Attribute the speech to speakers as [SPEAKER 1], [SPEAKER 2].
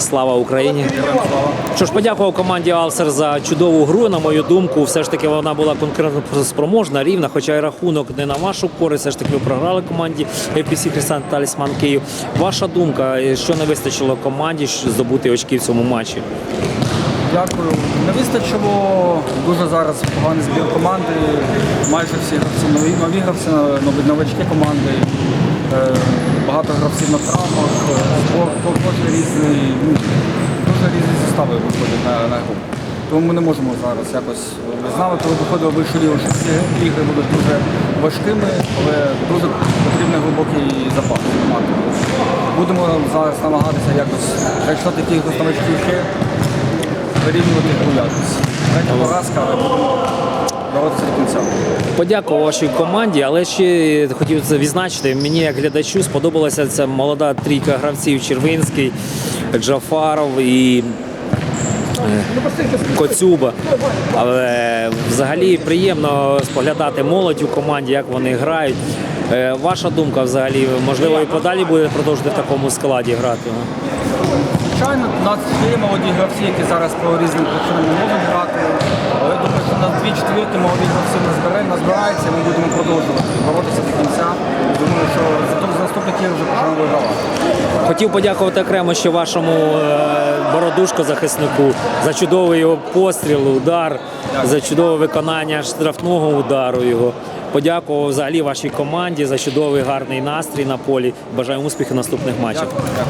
[SPEAKER 1] Слава Україні! Що ж, подякував команді Алсер за чудову гру. На мою думку, все ж таки вона була конкретно спроможна, рівна, хоча й рахунок не на вашу користь. Все ж таки ви програли команді FPC Християн Талісман Київ. Ваша думка, що не вистачило команді здобути очки в цьому матчі?
[SPEAKER 2] Дякую. Не вистачило дуже зараз поганий збір команди. Майже всі гравці нові, нові гравці, нові новачки команди. Е, Багато гравців на травмах, е, дуже різний, ну, дуже різні состави виходять на, на гру. Тому ми не можемо зараз якось. Ви знали, коли виходили лігу, що всі ігри будуть дуже важкими, але дуже потрібний глибокий запас команди. Будемо зараз намагатися якось, якщо таких ще вирівнювати гру якось. Третя поразка, але будемо боротися до кінця.
[SPEAKER 1] Подякував вашій команді, але ще хотів це відзначити. Мені як глядачу сподобалася ця молода трійка гравців Червинський, Джафаров і е, Коцюба. Але взагалі приємно споглядати молодь у команді, як вони грають. Е, Ваша думка взагалі, можливо, і подалі буде продовжувати в такому складі грати?
[SPEAKER 2] Звичайно, у нас є молоді гравці, які зараз по різним не можуть грати. Що на дві четвірки молоді гравці назбирають, назбирається, і ми будемо продовжувати боротися до кінця. Думаю, що за наступних ігор вже почнемо вигравати.
[SPEAKER 1] Хотів подякувати окремо ще вашому е, бородушко захиснику за чудовий його постріл, удар, за чудове виконання штрафного удару його. Подякував взагалі вашій команді за чудовий гарний настрій на полі. Бажаю успіхів наступних матчах.
[SPEAKER 2] Дякую.